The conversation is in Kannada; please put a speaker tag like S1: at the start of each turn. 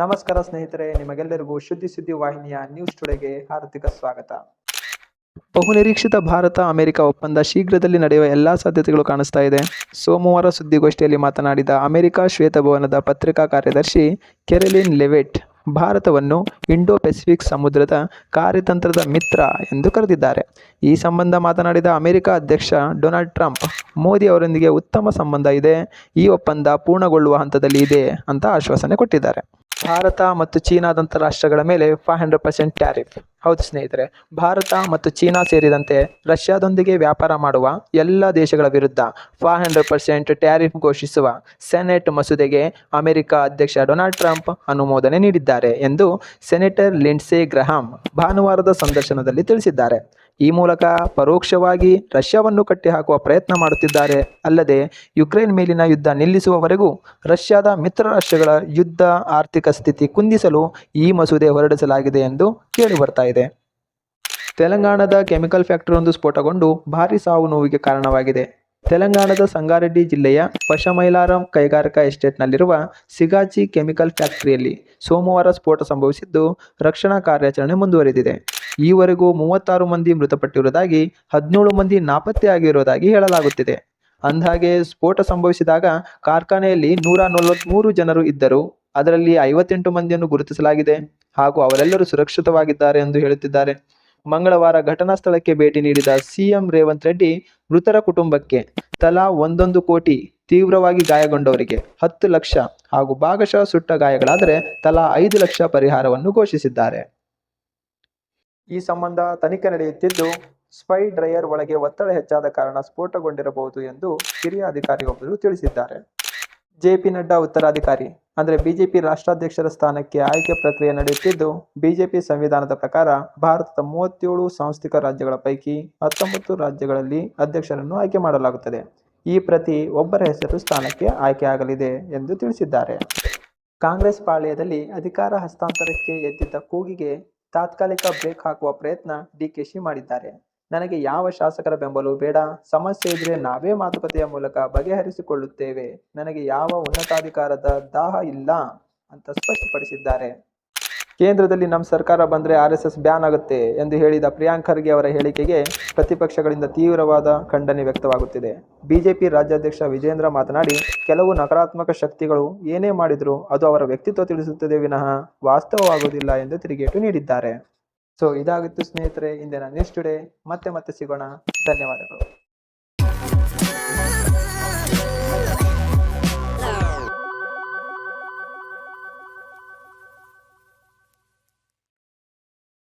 S1: ನಮಸ್ಕಾರ ಸ್ನೇಹಿತರೆ, ನಿಮಗೆಲ್ಲರಿಗೂ ಸುದ್ದಿ ಸುದ್ದಿ ವಾಹಿನಿಯ ನ್ಯೂಸ್ ಟುಡೆಗೆ ಹಾರ್ದಿಕ ಸ್ವಾಗತ. ಬಹುನಿರೀಕ್ಷಿತ ಭಾರತ, ಅಮೆರಿಕ ಒಪ್ಪಂದ ಶೀಘ್ರದಲ್ಲಿ ನಡೆಯುವ ಎಲ್ಲ ಸಾಧ್ಯತೆಗಳು ಕಾಣಿಸ್ತಾ ಇದೆ. ಸೋಮವಾರ ಸುದ್ದಿಗೋಷ್ಠಿಯಲ್ಲಿ ಮಾತನಾಡಿದ ಅಮೆರಿಕ ಶ್ವೇತಭವನದ ಪತ್ರಿಕಾ ಕಾರ್ಯದರ್ಶಿ ಕೆರೆಲಿನ್ ಲೆವೆಟ್, ಭಾರತವನ್ನು ಇಂಡೋ ಪೆಸಿಫಿಕ್ ಸಮುದ್ರದ ಕಾರ್ಯತಂತ್ರದ ಮಿತ್ರ ಎಂದು ಕರೆದಿದ್ದಾರೆ. ಈ ಸಂಬಂಧ ಮಾತನಾಡಿದ ಅಮೆರಿಕ ಅಧ್ಯಕ್ಷ ಡೊನಾಲ್ಡ್ ಟ್ರಂಪ್, ಮೋದಿ ಅವರೊಂದಿಗೆ ಉತ್ತಮ ಸಂಬಂಧ ಇದೆ, ಈ ಒಪ್ಪಂದ ಪೂರ್ಣಗೊಳ್ಳುವ ಹಂತದಲ್ಲಿ ಇದೆ ಅಂತ ಆಶ್ವಾಸನೆ ಕೊಟ್ಟಿದ್ದಾರೆ. ಭಾರತ ಮತ್ತು ಚೀನಾದಂಥ ರಾಷ್ಟ್ರಗಳ ಮೇಲೆ ಫೈವ್ ಹಂಡ್ರೆಡ್ ಪರ್ಸೆಂಟ್ ಟ್ಯಾರಿಫ್ ಹೌದು ಸ್ನೇಹಿತರೆ, ಭಾರತ ಮತ್ತು ಚೀನಾ ಸೇರಿದಂತೆ ರಷ್ಯಾದೊಂದಿಗೆ ವ್ಯಾಪಾರ ಮಾಡುವ ಎಲ್ಲ ದೇಶಗಳ ವಿರುದ್ಧ ಫೈವ್ ಹಂಡ್ರೆಡ್ ಪರ್ಸೆಂಟ್ ಟ್ಯಾರಿಫ್ ಘೋಷಿಸುವ ಸೆನೆಟ್ ಮಸೂದೆಗೆ ಅಮೆರಿಕ ಅಧ್ಯಕ್ಷ ಡೊನಾಲ್ಡ್ ಟ್ರಂಪ್ ಅನುಮೋದನೆ ನೀಡಿದ್ದಾರೆ ಎಂದು ಸೆನೆಟರ್ ಲಿಂಡ್ಸೆ ಗ್ರಹಾಂ ಭಾನುವಾರದ ಸಂದರ್ಶನದಲ್ಲಿ ತಿಳಿಸಿದ್ದಾರೆ. ಈ ಮೂಲಕ ಪರೋಕ್ಷವಾಗಿ ರಷ್ಯಾವನ್ನು ಕಟ್ಟಿಹಾಕುವ ಪ್ರಯತ್ನ ಮಾಡುತ್ತಿದ್ದಾರೆ. ಅಲ್ಲದೆ ಯುಕ್ರೇನ್ ಮೇಲಿನ ಯುದ್ಧ ನಿಲ್ಲಿಸುವವರೆಗೂ ರಷ್ಯಾದ ಮಿತ್ರ ರಾಷ್ಟ್ರಗಳ ಯುದ್ಧ ಆರ್ಥಿಕ ಸ್ಥಿತಿ ಕುಂದಿಸಲು ಈ ಮಸೂದೆ ಹೊರಡಿಸಲಾಗಿದೆ ಎಂದು ಕೇಳಿ ಬರ್ತಾ ಇದೆ. ತೆಲಂಗಾಣದ ಕೆಮಿಕಲ್ ಫ್ಯಾಕ್ಟರಿಯೊಂದು ಸ್ಫೋಟಗೊಂಡು ಭಾರೀ ಸಾವು ನೋವಿಗೆ ಕಾರಣವಾಗಿದೆ. ತೆಲಂಗಾಣದ ಸಂಗಾರೆಡ್ಡಿ ಜಿಲ್ಲೆಯ ಪಶಮೈಲಾರಂ ಕೈಗಾರಿಕಾ ಎಸ್ಟೇಟ್ನಲ್ಲಿರುವ ಸಿಗಾಚಿ ಕೆಮಿಕಲ್ ಫ್ಯಾಕ್ಟರಿಯಲ್ಲಿ ಸೋಮವಾರ ಸ್ಫೋಟ ಸಂಭವಿಸಿದ್ದು ರಕ್ಷಣಾ ಕಾರ್ಯಾಚರಣೆ ಮುಂದುವರೆದಿದೆ. ಈವರೆಗೂ ಮೂವತ್ತಾರು ಮಂದಿ ಮೃತಪಟ್ಟಿರುವುದಾಗಿ, ಹದಿನೇಳು ಮಂದಿ ನಾಪತ್ತೆಯಾಗಿರುವುದಾಗಿ ಹೇಳಲಾಗುತ್ತಿದೆ. ಅಂದಹಾಗೆ, ಸ್ಫೋಟ ಸಂಭವಿಸಿದಾಗ ಕಾರ್ಖಾನೆಯಲ್ಲಿ ನೂರ ನಲವತ್ತ್ಮೂರು ಜನರು ಇದ್ದರು. ಅದರಲ್ಲಿ ಐವತ್ತೆಂಟು ಮಂದಿಯನ್ನು ಗುರುತಿಸಲಾಗಿದೆ. ಹಾಗೂ ಅವರೆಲ್ಲರೂ ಸುರಕ್ಷಿತವಾಗಿದ್ದಾರೆ ಎಂದು ಹೇಳುತ್ತಿದ್ದಾರೆ. ಮಂಗಳವಾರ ಘಟನಾ ಸ್ಥಳಕ್ಕೆ ಭೇಟಿ ನೀಡಿದ ಸಿಎಂ ರೇವಂತ್ ರೆಡ್ಡಿ, ಮೃತರ ಕುಟುಂಬಕ್ಕೆ ತಲಾ ಒಂದೊಂದು ಕೋಟಿ ತೀವ್ರವಾಗಿ ಗಾಯಗೊಂಡವರಿಗೆ ಹತ್ತು ಲಕ್ಷ ಹಾಗೂ ಭಾಗಶಃ ಸುಟ್ಟ ಗಾಯಗಳಾದರೆ ತಲಾ ಐದು ಲಕ್ಷ ಪರಿಹಾರವನ್ನು ಘೋಷಿಸಿದ್ದಾರೆ. ಈ ಸಂಬಂಧ ತನಿಖೆ ನಡೆಯುತ್ತಿದ್ದು, ಸ್ಪೈ ಡ್ರೈಯರ್ ಒಳಗೆ ಒತ್ತಡ ಹೆಚ್ಚಾದ ಕಾರಣ ಸ್ಫೋಟಗೊಂಡಿರಬಹುದು ಎಂದು ಹಿರಿಯ ಅಧಿಕಾರಿಯೊಬ್ಬರು ತಿಳಿಸಿದ್ದಾರೆ. ಜೆಪಿ ನಡ್ಡಾ ಉತ್ತರಾಧಿಕಾರಿ, ಅಂದರೆ ಬಿಜೆಪಿ ರಾಷ್ಟ್ರಾಧ್ಯಕ್ಷರ ಸ್ಥಾನಕ್ಕೆ ಆಯ್ಕೆ ಪ್ರಕ್ರಿಯೆ ನಡೆಯುತ್ತಿದ್ದು, ಬಿಜೆಪಿ ಸಂವಿಧಾನದ ಪ್ರಕಾರ ಭಾರತದ ಮೂವತ್ತೇಳು ಸಾಂಸ್ಥಿಕ ರಾಜ್ಯಗಳ ಪೈಕಿ ಹತ್ತೊಂಬತ್ತು ರಾಜ್ಯಗಳಲ್ಲಿ ಅಧ್ಯಕ್ಷರನ್ನು ಆಯ್ಕೆ ಮಾಡಲಾಗುತ್ತದೆ. ಈ ಪ್ರತಿ ಒಬ್ಬರ ಹೆಸರು ಸ್ಥಾನಕ್ಕೆ ಆಯ್ಕೆಯಾಗಲಿದೆ ಎಂದು ತಿಳಿಸಿದ್ದಾರೆ. ಕಾಂಗ್ರೆಸ್ ಪಾಳ್ಯದಲ್ಲಿ ಅಧಿಕಾರ ಹಸ್ತಾಂತರಕ್ಕೆ ಎದ್ದಿದ್ದ ಕೂಗಿಗೆ ತಾತ್ಕಾಲಿಕ ಬ್ರೇಕ್ ಹಾಕುವ ಪ್ರಯತ್ನ ಡಿಕೆಶಿ ಮಾಡಿದ್ದಾರೆ. ನನಗೆ ಯಾವ ಶಾಸಕರ ಬೆಂಬಲವೂ ಬೇಡ. ಸಮಸ್ಯೆ ಇದ್ರೆ ನಾವೇ ಮಾತುಕತೆಯ ಮೂಲಕ ಬಗೆಹರಿಸಿಕೊಳ್ಳುತ್ತೇವೆ. ನನಗೆ ಯಾವ ಉನ್ನತಾಧಿಕಾರದ ದಾಹ ಇಲ್ಲ ಅಂತ ಸ್ಪಷ್ಟಪಡಿಸಿದ್ದಾರೆ. ಕೇಂದ್ರದಲ್ಲಿ ನಮ್ಮ ಸರ್ಕಾರ ಬಂದರೆ ಆರ್ ಎಸ್ ಬ್ಯಾನ್ ಆಗುತ್ತೆ ಎಂದು ಹೇಳಿದ ಪ್ರಿಯಾಂಕ್ ಖರ್ಗೆ ಅವರ ಹೇಳಿಕೆಗೆ ಪ್ರತಿಪಕ್ಷಗಳಿಂದ ತೀವ್ರವಾದ ಖಂಡನೆ ವ್ಯಕ್ತವಾಗುತ್ತಿದೆ. ಬಿಜೆಪಿ ರಾಜ್ಯಾಧ್ಯಕ್ಷ ವಿಜೇಂದ್ರ ಮಾತನಾಡಿ, ಕೆಲವು ನಕಾರಾತ್ಮಕ ಶಕ್ತಿಗಳು ಏನೇ ಮಾಡಿದರೂ ಅದು ಅವರ ವ್ಯಕ್ತಿತ್ವ ತಿಳಿಸುತ್ತದೆ ವಿನಃ ವಾಸ್ತವವಾಗುವುದಿಲ್ಲ ಎಂದು ತಿರುಗೇಟು ನೀಡಿದ್ದಾರೆ. ಸೊ, ಇದಾಗಿತ್ತು ಸ್ನೇಹಿತರೆ, ಇಂದಿನ ನ್ಯೂಸ್ ಟುಡೇ ಮತ್ತೆ ಮತ್ತೆ ಸಿಗೋಣ. ಧನ್ಯವಾದಗಳು.